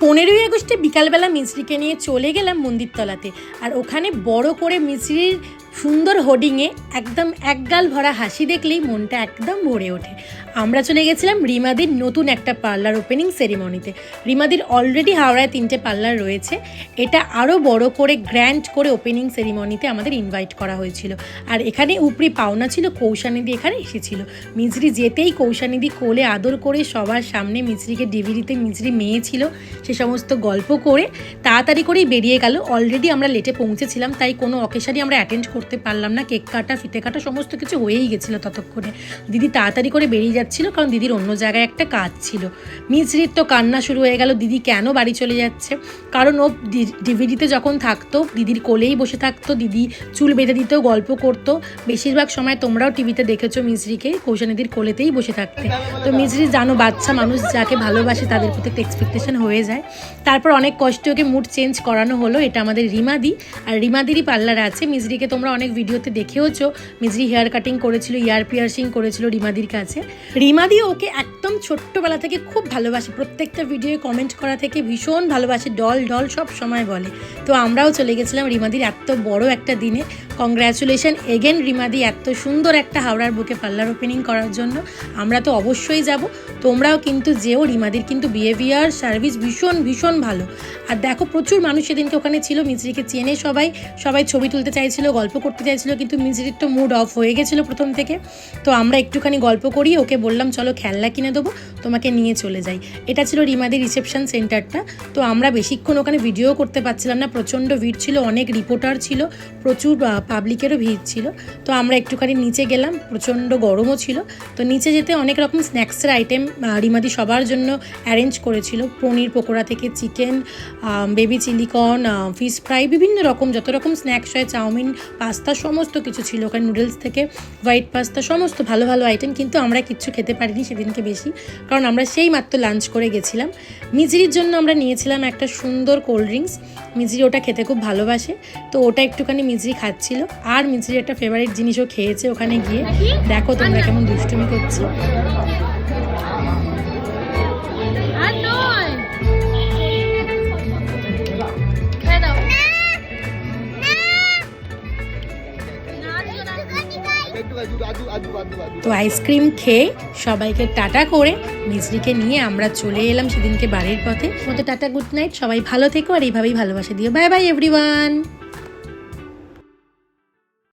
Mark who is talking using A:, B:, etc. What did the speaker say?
A: পনেরোই আগস্টে বিকালবেলা মিস্ত্রিকে নিয়ে চলে গেলাম মন্দিরতলাতে। আর ওখানে বড় করে মিছরির সুন্দর হোর্ডিংয়ে একদম একগাল ভরা হাসি দেখলেই মনটা একদম ভরে ওঠে। আমরা চলে গেছিলাম রিমাদির নতুন একটা পার্লার ওপেনিং সেরিমনিতে। রিমাদির অলরেডি হাওড়ায় তিনটে পার্লার রয়েছে। এটা আরও বড় করে গ্র্যান্ড করে ওপেনিং সেরিমনিতে আমাদের ইনভাইট করা হয়েছিল। আর এখানে উপরি পাওনা ছিল কৌশানিদি, এখানে এসেছিল মিজরি যেতেই কৌশানিদি কোলে আদর করে সবার সামনে মিছরিকে ডিভিডিতে মিজরি মেয়ে ছিল, সে সমস্ত গল্প করে তাড়াতাড়ি করেই বেরিয়ে গেল। অলরেডি আমরা লেটে পৌঁছেছিলাম, তাই কোনো অকেশানই আমরা অ্যাটেন্ড করতে পারলাম না, কেক কাটা, ফিতে কাটা, সমস্ত কিছু হয়েই গেছিল ততক্ষণে। দিদি তাড়াতাড়ি করে বেরিয়ে যাচ্ছিল, কারণ দিদির অন্য জায়গায় একটা কাজ ছিল। মিছরির তো কান্না শুরু হয়ে গেল, দিদি কেন বাড়ি চলে যাচ্ছে? কারণ ও ডিভিডিতে যখন থাকতো, দিদির কোলেই বসে থাকতো, দিদি চুল বেঁধে দিতেও গল্প করতো। বেশিরভাগ সময় তোমরাও টিভিতে দেখেছ মিছরিকে কৌশানিদির কোলেতেই বসে থাকতে। তো মিছরি জানো, বাচ্চা মানুষ যাকে ভালোবাসে তাদের প্রতি একটা এক্সপেকটেশন হয়ে যায়। তারপর অনেক কষ্টে ওকে মুড চেঞ্জ করানো হলো, এটা আমাদের রিমাদি। আর রিমাদিরই পার্লার আছে মিজরিকে তোমরা অনেক ভিডিওতে দেখেওছো মিজরি হেয়ার কাটিং করেছিল ইয়ার পিয়ার্সিং করেছিল রিমাদির কাছে। রিমাদি ওকে একদম ছোট্টবেলা থেকে খুব ভালোবাসে। প্রত্যেকটা ভিডিও কমেন্ট করা থেকে ভীষণ ভালোবাসে, ডল ডল সব সময় বলে। তো আমরাও চলে গেছিলাম রিমাদির এত বড় একটা দিনে। কংগ্রাচুলেশন এগেন রিমাদি, এত সুন্দর একটা হাওড়ার বুকে পার্লার ওপেনিং করার জন্য। আমরা তো অবশ্যই যাব। তোমরাও কিন্তু যেও, রিমাদির কিন্তু বিহেভিয়ার সার্ভিস ভীষণ ভীষণ ভালো। আর দেখো, প্রচুর মানুষ সেদিনকে ওখানে ছিল মিজরিকে চেনে সবাই। সবাই ছবি তুলতে চাইছিল, গল্প করতে চাইছিল, কিন্তু মিজরির তো মুড অফ হয়ে গেছিল প্রথম থেকে। তো আমরা একটুখানি গল্প করি, ওকে বললাম, চলো খেলনা কিনে দেবো, তোমাকে নিয়ে চলে যাই। এটা ছিল রিমাদির রিসেপশন সেন্টারটা। তো আমরা বেশিক্ষণ ওখানে ভিডিও করতে পারছিলাম না, প্রচণ্ড ভিড় ছিল, অনেক রিপোর্টার ছিল, প্রচুর পাবলিকেরও ভিড় ছিল। তো আমরা একটুখানি নিচে গেলাম, প্রচণ্ড গরমও ছিল। তো নিচে যেতে অনেক রকম স্ন্যাক্সের আইটেম রিমাদি সবার জন্য অ্যারেঞ্জ করেছিল। পনির পকোড়া থেকে chicken baby chilli corn fish fry বিভিন্ন রকম, যত রকম স্ন্যাক্স হয়, চাউমিন পাস্তা সমস্ত কিছু ছিল ওখানে নুডলস থেকে হোয়াইট পাস্তা সমস্ত ভালো ভালো আইটেম কিন্তু আমরা কিচ্ছু খেতে পারিনি সেদিনকে বেশি। কারণ আমরা সেই মাত্র লাঞ্চ করে গেছিলাম। মিজরির জন্য আমরা নিয়েছিলাম একটা সুন্দর কোল্ড ড্রিঙ্কস মিজরি ওটা খেতে খুব ভালোবাসে। তো ওটা একটুখানি মিজরি খাচ্ছিল। আর মিজরি একটা ফেভারিট জিনিসও খেয়েছে ওখানে গিয়ে। দেখো তোমরা কেমন দুষ্টুমি করছ। তো আইসক্রিম খেয়ে সবাইকে টাটা করে মিজরিকে নিয়ে আমরা চলে এলাম সেদিনকে বাড়ির পথে। মতো টাটা, গুড নাইট, সবাই ভালো থেকো আর এইভাবেই ভালোবাসা দিও। Bye bye everyone